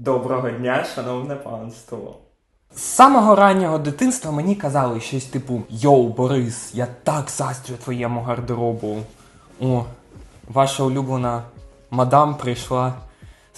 Доброго дня, шановне панство. З самого раннього дитинства мені казали щось типу Йоу, Борис, я так застрю твоєму гардеробу. О, ваша улюблена мадам прийшла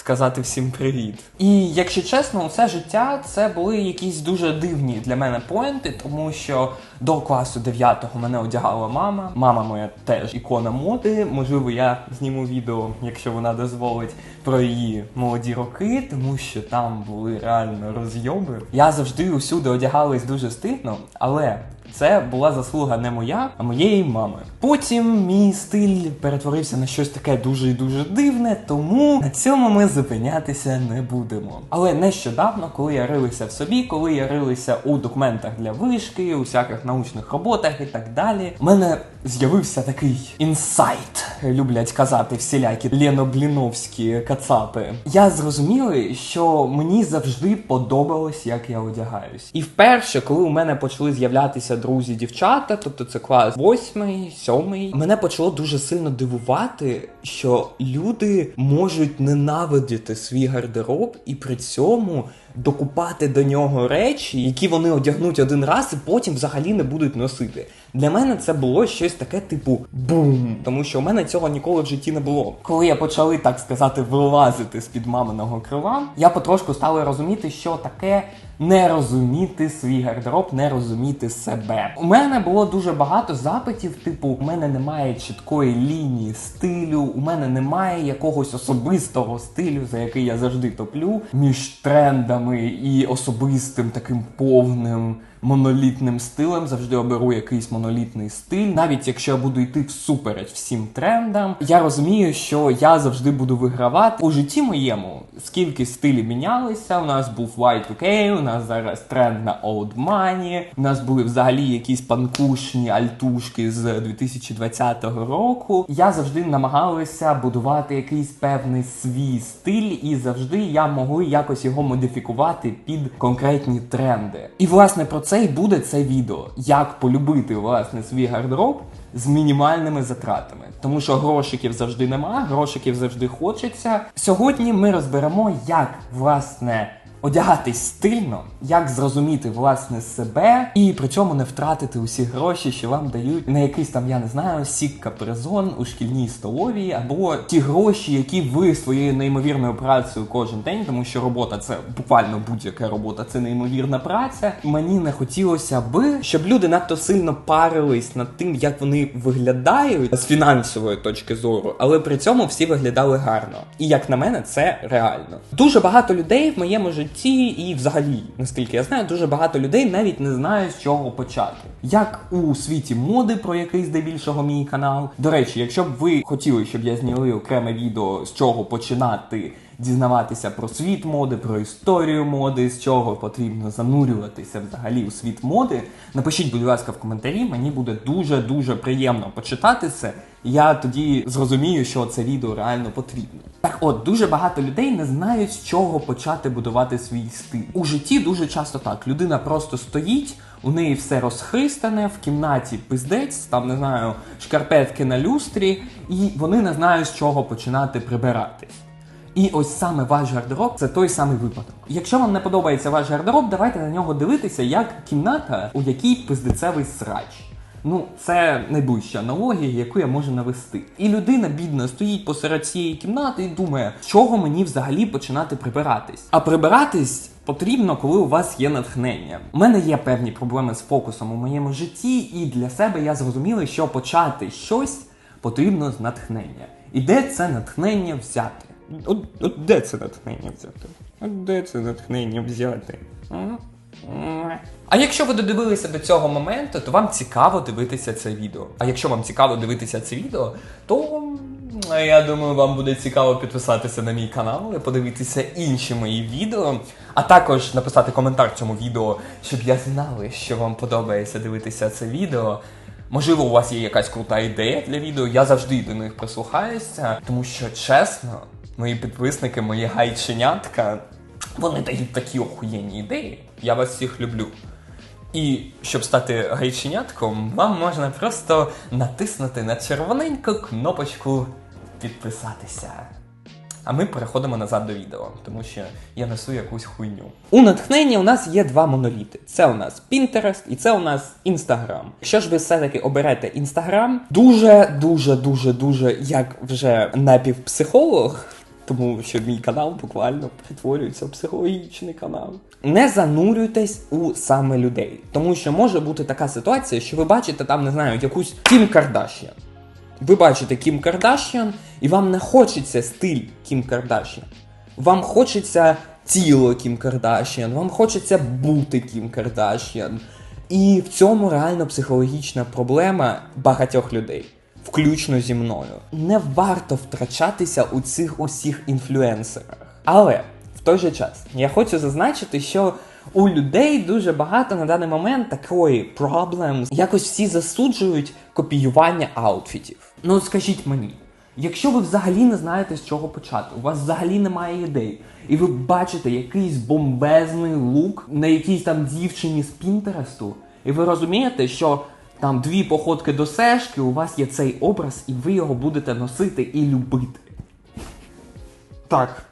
сказати всім привіт. І якщо чесно, усе життя це були якісь дуже дивні для мене поінти, тому що до класу 9 мене одягала мама. Мама моя теж ікона моди. Можливо, я зніму відео, якщо вона дозволить, про її молоді роки, тому що там були реально розйоби. Я завжди усюди одягалась дуже стильно, але це була заслуга не моя, а моєї мами. Потім мій стиль перетворився на щось таке дуже і дуже дивне, тому на цьому ми зупинятися не будемо. Але нещодавно, коли я рилися в собі, коли я рилися у документах для вишки, у всяких научних роботах і так далі, мене з'явився такий інсайт, люблять казати всілякі лєнобліновські кацапи. Я зрозуміла, що мені завжди подобалось, як я одягаюсь. І вперше, коли у мене почали з'являтися друзі, дівчата, тобто це клас восьмий, сьомий, мене почало дуже сильно дивувати, що люди можуть ненавидіти свій гардероб і при цьому докупати до нього речі, які вони одягнуть один раз і потім взагалі не будуть носити. Для мене це було щось таке, типу бум, тому що у мене цього ніколи в житті не було. Коли я почали так сказати вилазити з під маминого крила, я потрошку стала розуміти, що таке не розуміти свій гардероб, не розуміти себе. У мене було дуже багато запитів, типу, у мене немає чіткої лінії стилю, у мене немає якогось особистого стилю, за який я завжди топлю між трендами і особистим таким повним. Монолітним стилем завжди оберу якийсь монолітний стиль, навіть якщо я буду йти всупереч всім трендам. Я розумію, що я завжди буду вигравати у житті моєму. Скільки стилів мінялися, у нас був Y2K, у нас зараз тренд на Old Money, у нас були взагалі якісь панкушні альтушки з 2020 року. Я завжди намагалася будувати якийсь певний свій стиль, і завжди я могли якось його модифікувати під конкретні тренди. І власне про це й буде це відео. Як полюбити власне свій гардероб з мінімальними затратами. Тому що грошиків завжди нема, грошиків завжди хочеться. Сьогодні ми розберемо, як власне. Одягатись стильно, як зрозуміти власне себе, і при цьому не втратити усі гроші, що вам дають на якийсь там, я не знаю, сік капризон у шкільній столовій, або ті гроші, які ви своєю неймовірною працею кожен день, тому що робота це буквально будь-яка робота, це неймовірна праця. Мені не хотілося би, щоб люди надто сильно парились над тим, як вони виглядають з фінансової точки зору, але при цьому всі виглядали гарно. І як на мене, це реально. Дуже багато людей в моєму житті житті, і взагалі, наскільки я знаю, дуже багато людей навіть не знають з чого почати. Як у світі моди, про який здебільшого мій канал. До речі, якщо б ви хотіли, щоб я зняли окреме відео з чого починати. Дізнаватися про світ моди, про історію моди, з чого потрібно занурюватися взагалі у світ моди. Напишіть, будь ласка, в коментарі. Мені буде дуже дуже приємно почитати це. Я тоді зрозумію, що це відео реально потрібно. Так, от дуже багато людей не знають, з чого почати будувати свій стиль. У житті дуже часто так. Людина просто стоїть, у неї все розхристане, в кімнаті пиздець, там не знаю, шкарпетки на люстрі, і вони не знають, з чого починати прибиратись. І ось саме ваш гардероб це той самий випадок. Якщо вам не подобається ваш гардероб, давайте на нього дивитися як кімната, у якій пиздецевий срач. Ну, це найближча аналогія, яку я можу навести. І людина бідна стоїть посеред цієї кімнати і думає, чого мені взагалі починати прибиратись. А прибиратись потрібно, коли у вас є натхнення. У мене є певні проблеми з фокусом у моєму житті, і для себе я зрозуміла, що почати щось потрібно з натхнення. І де це натхнення взяти? От, от де це натхнення взяти? От де це натхнення взяти? А якщо ви додивилися до цього моменту, то вам цікаво дивитися це відео. А якщо вам цікаво дивитися це відео, то я думаю, вам буде цікаво підписатися на мій канал і подивитися інші мої відео, а також написати коментар цьому відео, щоб я знала, що вам подобається дивитися це відео. Можливо, у вас є якась крута ідея для відео, я завжди до них прислухаюся, тому що чесно, мої підписники, мої гайченятка, вони дають такі охуєнні ідеї. Я вас всіх люблю. І щоб стати гайченятком, вам можна просто натиснути на червоненьку кнопочку підписатися. А ми переходимо назад до відео, тому що я несу якусь хуйню. У натхненні у нас є два моноліти: це у нас Pinterest і це у нас Instagram. Якщо ж ви все-таки оберете Instagram, дуже, дуже, дуже, дуже, як вже напівпсихолог, тому що мій канал буквально перетворюється в психологічний канал. Не занурюйтесь у саме людей, тому що може бути така ситуація, що ви бачите там, не знаю, якусь Кім Кардашян. Ви бачите Кім Кардашян, і вам не хочеться стиль Кім Кардашян. Вам хочеться тіло Кім Кардашян, вам хочеться бути Кім Кардашян. І в цьому реально психологічна проблема багатьох людей, включно зі мною. Не варто втрачатися у цих усіх інфлюенсерах. Але в той же час я хочу зазначити, що у людей дуже багато на даний момент такої проблем. Якось всі засуджують копіювання аутфітів. Ну скажіть мені, якщо ви взагалі не знаєте з чого почати, у вас взагалі немає ідей, і ви бачите якийсь бомбезний лук на якійсь там дівчині з Пінтересту, і ви розумієте, що там дві походки до сешки, у вас є цей образ, і ви його будете носити і любити. Так.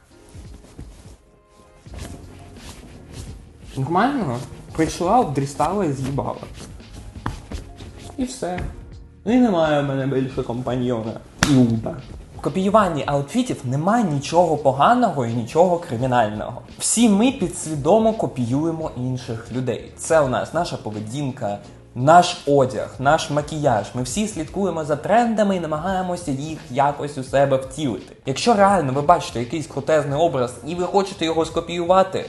Нормально? Прийшла, обдрістала і з'їбала. І все. І немає в мене більше компаньйона. Люба. В копіюванні аутфітів немає нічого поганого і нічого кримінального. Всі ми підсвідомо копіюємо інших людей. Це у нас наша поведінка, наш одяг, наш макіяж. Ми всі слідкуємо за трендами і намагаємося їх якось у себе втілити. Якщо реально ви бачите якийсь крутезний образ і ви хочете його скопіювати,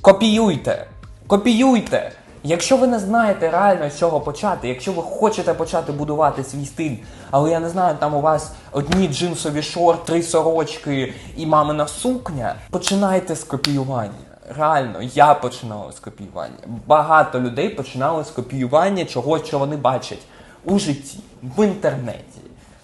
Копіюйте! Копіюйте! Якщо ви не знаєте реально з чого почати, якщо ви хочете почати будувати свій стиль, але я не знаю, там у вас одні джинсові шорти, три сорочки і мамина сукня, починайте з копіювання. Реально, я починала з копіювання. Багато людей починали з копіювання чогось, що вони бачать у житті, в інтернеті,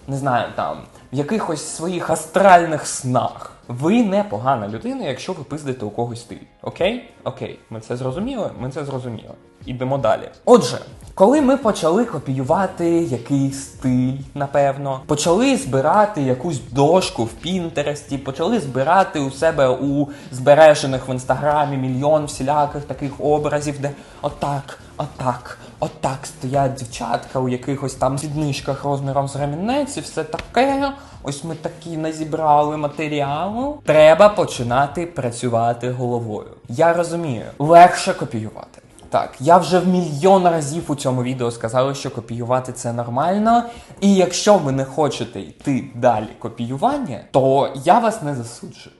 не знаю, там, в якихось своїх астральних снах. Ви не погана людина, якщо ви пиздите у когось стиль. Окей? Окей, ми це зрозуміли? Ми це зрозуміли. Ідемо далі. Отже, коли ми почали копіювати якийсь стиль, напевно, почали збирати якусь дошку в Пінтересті, почали збирати у себе у збережених в інстаграмі мільйон всіляких таких образів, де отак, отак, отак стоять дівчатка у якихось там піднижках розміром з ремінець і все таке. Ось ми такі назібрали матеріалу. Треба починати працювати головою. Я розумію, легше копіювати. Так, я вже в мільйон разів у цьому відео сказав, що копіювати це нормально. І якщо ви не хочете йти далі копіювання, то я вас не засуджую.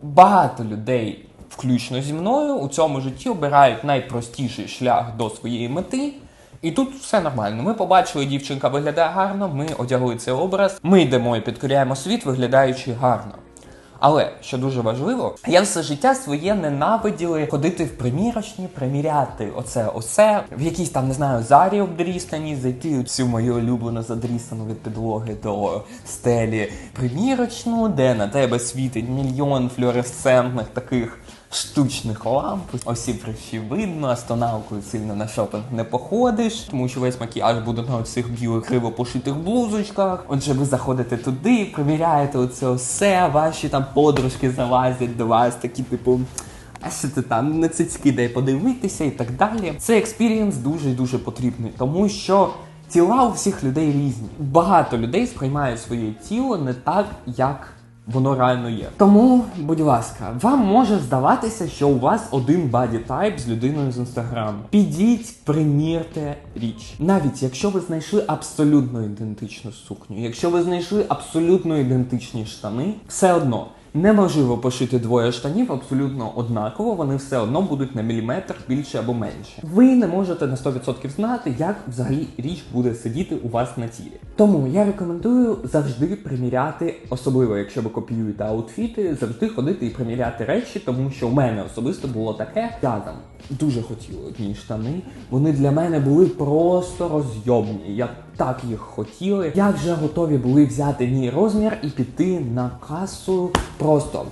Багато людей, включно зі мною, у цьому житті обирають найпростіший шлях до своєї мети. І тут все нормально. Ми побачили, дівчинка виглядає гарно, ми одягли цей образ, ми йдемо і підкоряємо світ, виглядаючи гарно. Але що дуже важливо, я все життя своє ненавиділи ходити в примірочні, приміряти оце осе, в якійсь там, не знаю, зарі обдрістані, зайти у цю мою улюблену задрістану від підлоги до стелі примірочну, де на тебе світить мільйон флюоресцентних таких штучних ламп. Осі прищі видно, з сильно на шопинг не походиш, тому що весь макіяж буде на цих білих криво пошитих блузочках. Отже, ви заходите туди, приміряєте оце все, ваші там подружки залазять до вас, такі типу. А що ти там на цицьки дай подивитися і так далі. Цей експірієнс дуже дуже потрібний, тому що тіла у всіх людей різні. Багато людей сприймають своє тіло не так, як воно реально є. Тому, будь ласка, вам може здаватися, що у вас один баді тайп з людиною з інстаграму. Підіть, примірте річ. Навіть якщо ви знайшли абсолютно ідентичну сукню, якщо ви знайшли абсолютно ідентичні штани, все одно. Неможливо пошити двоє штанів абсолютно однаково, вони все одно будуть на міліметр більше або менше. Ви не можете на 100% знати, як взагалі річ буде сидіти у вас на тілі. Тому я рекомендую завжди приміряти, особливо якщо ви копіюєте аутфіти, завжди ходити і приміряти речі, тому що у мене особисто було таке. Я там дуже хотіла одні штани. Вони для мене були просто розйомні. Я так їх хотіли. Як же готові були взяти мій розмір і піти на касу просто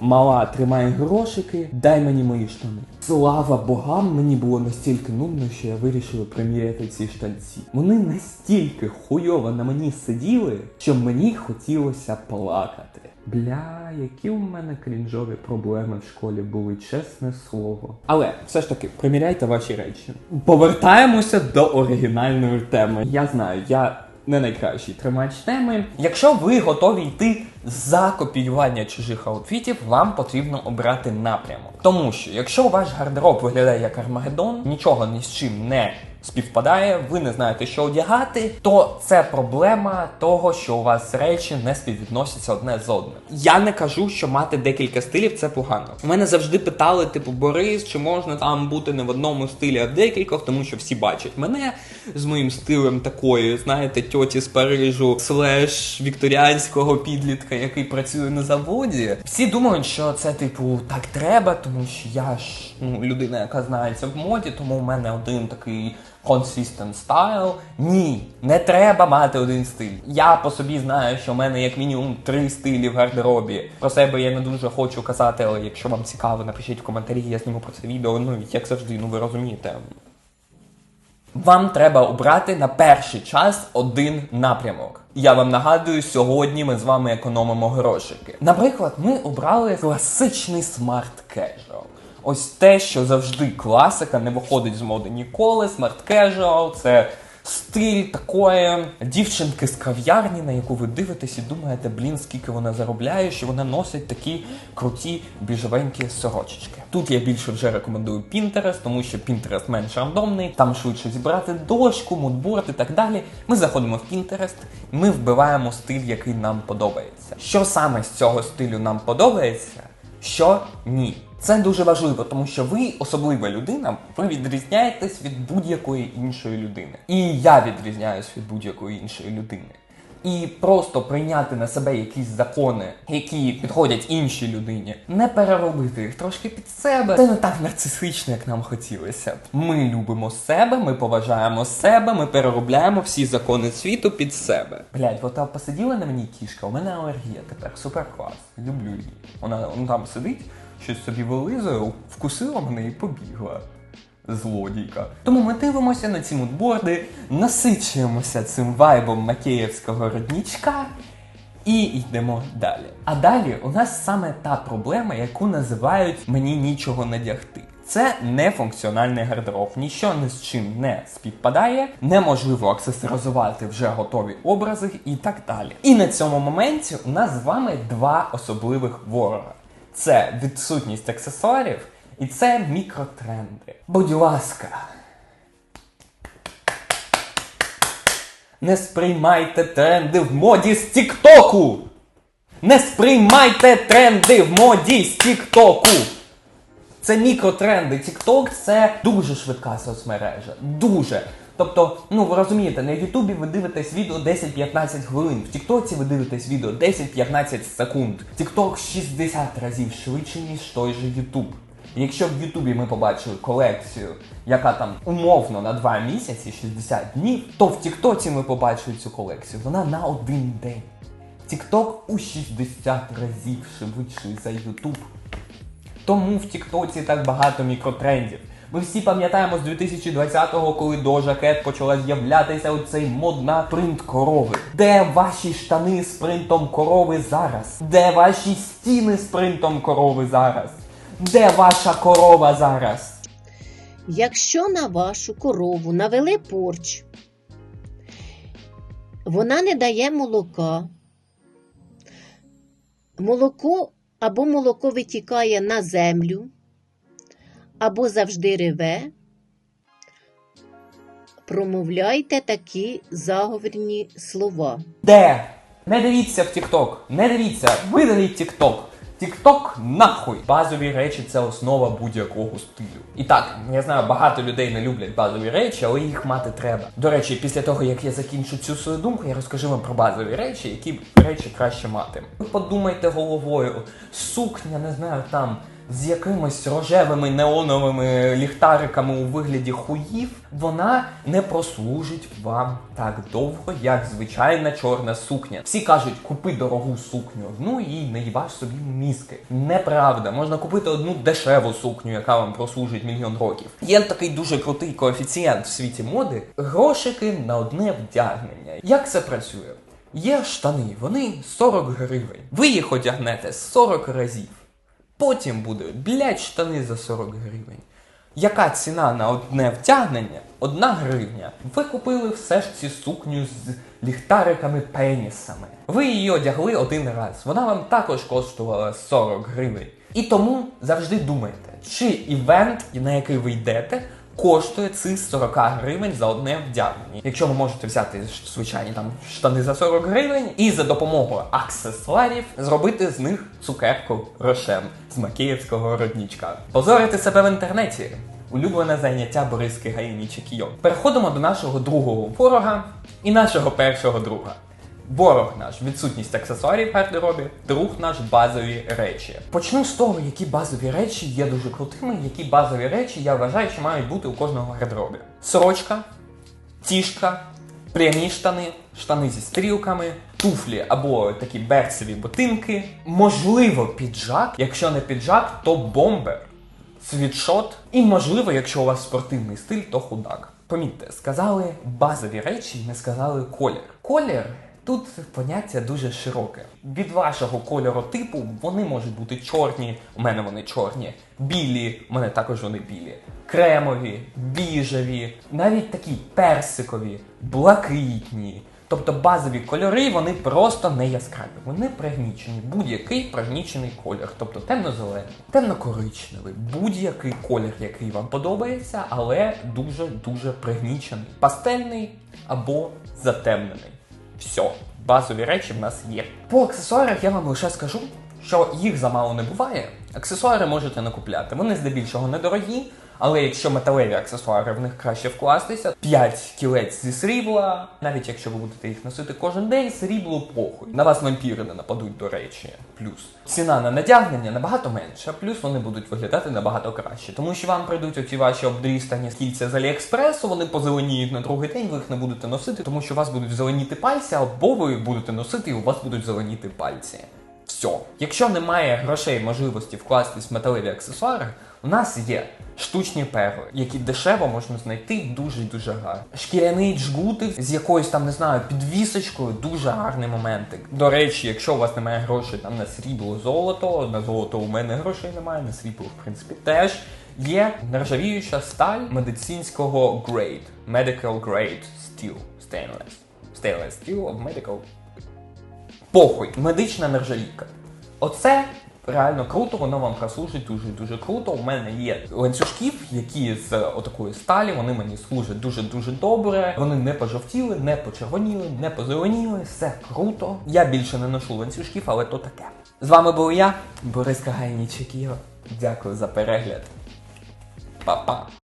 Мала, тримай грошики, дай мені мої штани. Слава богам, мені було настільки нудно, що я вирішив приміряти ці штанці. Вони настільки хуйово на мені сиділи, що мені хотілося плакати. Бля, які у мене крінжові проблеми в школі були, чесне слово. Але все ж таки, приміряйте ваші речі. Повертаємося до оригінальної теми. Я знаю, я не найкращий тримач теми. Якщо ви готові йти за копіювання чужих аутфітів, вам потрібно обрати напрямок. Тому що якщо ваш гардероб виглядає як Армагеддон, нічого ні з чим не співпадає, ви не знаєте, що одягати, то це проблема того, що у вас речі не співвідносяться одне з одним. Я не кажу, що мати декілька стилів це погано. Мене завжди питали, типу, Борис, чи можна там бути не в одному стилі, а в декількох, тому що всі бачать мене з моїм стилем такої, знаєте, тьоті з Парижу, слеш вікторіанського підлітка, який працює на заводі. Всі думають, що це, типу, так треба, тому що я ж ну, людина, яка знається в моді, тому у мене один такий consistent style. Ні, не треба мати один стиль. Я по собі знаю, що в мене як мінімум три стилі в гардеробі. Про себе я не дуже хочу казати, але якщо вам цікаво, напишіть в коментарі, я зніму про це відео. Ну як завжди, ну ви розумієте. Вам треба обрати на перший час один напрямок. Я вам нагадую, сьогодні ми з вами економимо грошики. Наприклад, ми обрали класичний смарт кежуал. Ось те, що завжди класика, не виходить з моди ніколи. Смарт кежуал це стиль такої дівчинки з кав'ярні, на яку ви дивитесь і думаєте, блін, скільки вона заробляє, що вона носить такі круті біжевенькі сорочечки. Тут я більше вже рекомендую Pinterest, тому що Pinterest менш рандомний, там швидше зібрати дошку, мудборд і так далі. Ми заходимо в Pinterest, ми вбиваємо стиль, який нам подобається. Що саме з цього стилю нам подобається? Що ні. Це дуже важливо, тому що ви особлива людина, ви відрізняєтесь від будь-якої іншої людини. І я відрізняюсь від будь-якої іншої людини. І просто прийняти на себе якісь закони, які підходять іншій людині, не переробити їх трошки під себе. Це не так нарцисично, як нам хотілося. Ми любимо себе, ми поважаємо себе, ми переробляємо всі закони світу під себе. Блять, от посиділа на мені кішка, у мене алергія тепер, супер клас. Люблю її. Вона, вона там сидить, щось собі вилизує, вкусила мене і побігла. Злодійка. Тому ми дивимося на ці мудборди, насичуємося цим вайбом макеївського роднічка і йдемо далі. А далі у нас саме та проблема, яку називають мені нічого надягти. Це нефункціональний гардероб, нічого ні з чим не співпадає, неможливо аксесуалізувати вже готові образи і так далі. І на цьому моменті у нас з вами два особливих ворога: це відсутність аксесуарів і це мікротренди. Будь ласка. Не сприймайте тренди в моді з Тіктоку! Не сприймайте тренди в моді з Тіктоку! Це мікротренди. Тікток це дуже швидка соцмережа. Дуже. Тобто, ну ви розумієте, на Ютубі ви дивитесь відео 10-15 хвилин, в Тіктоці ви дивитесь відео 10-15 секунд. Тікток 60 разів швидше, ніж той же Ютуб. Якщо в Ютубі ми побачили колекцію, яка там умовно на 2 місяці, 60 днів, то в Тіктоці ми побачили цю колекцію. Вона на один день. Тікток у 60 разів швидший за Ютуб. Тому в Тіктоці так багато мікротрендів. Ми всі пам'ятаємо з 2020-го, коли Doja Cat почала з'являтися оцей модна принт корови. Де ваші штани з принтом корови зараз? Де ваші стіни з принтом корови зараз? Де ваша корова зараз? Якщо на вашу корову навели порч, вона не дає молока. Молоко або молоко витікає на землю, або завжди реве. Промовляйте такі заговорні слова. Де? Не дивіться в Тікток. Не дивіться, видаліть Тікток. Тікток нахуй. Базові речі це основа будь-якого стилю. І так, я знаю, багато людей не люблять базові речі, але їх мати треба. До речі, після того як я закінчу цю свою думку, я розкажу вам про базові речі, які речі краще мати. Ви подумайте головою, сукня, не знаю, там з якимись рожевими неоновими ліхтариками у вигляді хуїв, вона не прослужить вам так довго, як звичайна чорна сукня. Всі кажуть, купи дорогу сукню одну і не їбаш собі мізки. Неправда, можна купити одну дешеву сукню, яка вам прослужить мільйон років. Є такий дуже крутий коефіцієнт в світі моди. Грошики на одне вдягнення. Як це працює? Є штани, вони 40 гривень. Ви їх одягнете 40 разів. Потім буде, блядь, штани за 40 гривень. Яка ціна на одне втягнення? Одна гривня. Ви купили все ж цю сукню з ліхтариками пенісами. Ви її одягли один раз. Вона вам також коштувала 40 гривень. І тому завжди думайте, чи івент, на який ви йдете, коштує цих 40 гривень за одне вдягнення. Якщо ви можете взяти звичайні там штани за 40 гривень і за допомогою аксесуарів зробити з них цукерку рошен з макіївського роднічка. Позорити себе в інтернеті. Улюблене заняття Бориски Гаїні Чекійо. Переходимо до нашого другого ворога і нашого першого друга. Ворог наш відсутність аксесуарів в гардеробі, друг наш базові речі. Почну з того, які базові речі є дуже крутими, які базові речі я вважаю, що мають бути у кожного гардеробі. Сорочка, тішка, прямі штани, штани зі стрілками, туфлі або такі берцеві ботинки, можливо, піджак. Якщо не піджак, то бомбер, світшот і, можливо, якщо у вас спортивний стиль, то худак. Помітьте, сказали базові речі, не сказали колір. Колір тут поняття дуже широке. Від вашого кольору типу вони можуть бути чорні, у мене вони чорні, білі, у мене також вони білі, кремові, біжеві, навіть такі персикові, блакитні. Тобто базові кольори вони просто не яскраві, вони пригнічені. Будь-який пригнічений колір, тобто темно-зелений, темно-коричневий, будь-який колір, який вам подобається, але дуже дуже пригнічений, пастельний або затемнений. Все, базові речі в нас є. По аксесуарах я вам лише скажу, що їх замало не буває. Аксесуари можете не купляти. Вони здебільшого недорогі, але якщо металеві аксесуари, в них краще вкластися. 5 кілець зі срібла, навіть якщо ви будете їх носити кожен день, срібло похуй. На вас вампіри не нападуть, до речі. Плюс ціна на надягнення набагато менша, плюс вони будуть виглядати набагато краще. Тому що вам прийдуть оці ваші обдрістані кільця з Аліекспресу, вони позеленіють на другий день, ви їх не будете носити, тому що у вас будуть зеленіти пальці, або ви будете носити і у вас будуть зеленіти пальці. Все. Якщо немає грошей можливості вкластись в металеві аксесуари, у нас є штучні перли, які дешево можна знайти дуже дуже гарно. Шкіряний джгутик з якоюсь там, не знаю, підвісочкою, дуже гарний моментик. До речі, якщо у вас немає грошей там на срібло золото, на золото у мене грошей немає, на срібло, в принципі, теж. Є нержавіюча сталь медицинського grade, medical grade steel, stainless. Stainless steel of medical Похуй, медична нержавійка. Оце реально круто, воно вам прослужить дуже дуже круто. У мене є ланцюжків, які з отакої сталі, вони мені служать дуже дуже добре. Вони не пожовтіли, не почервоніли, не позеленіли. Все круто. Я більше не ношу ланцюжків, але то таке. З вами був я, Борис Кагайнічик. Дякую за перегляд. Па-па.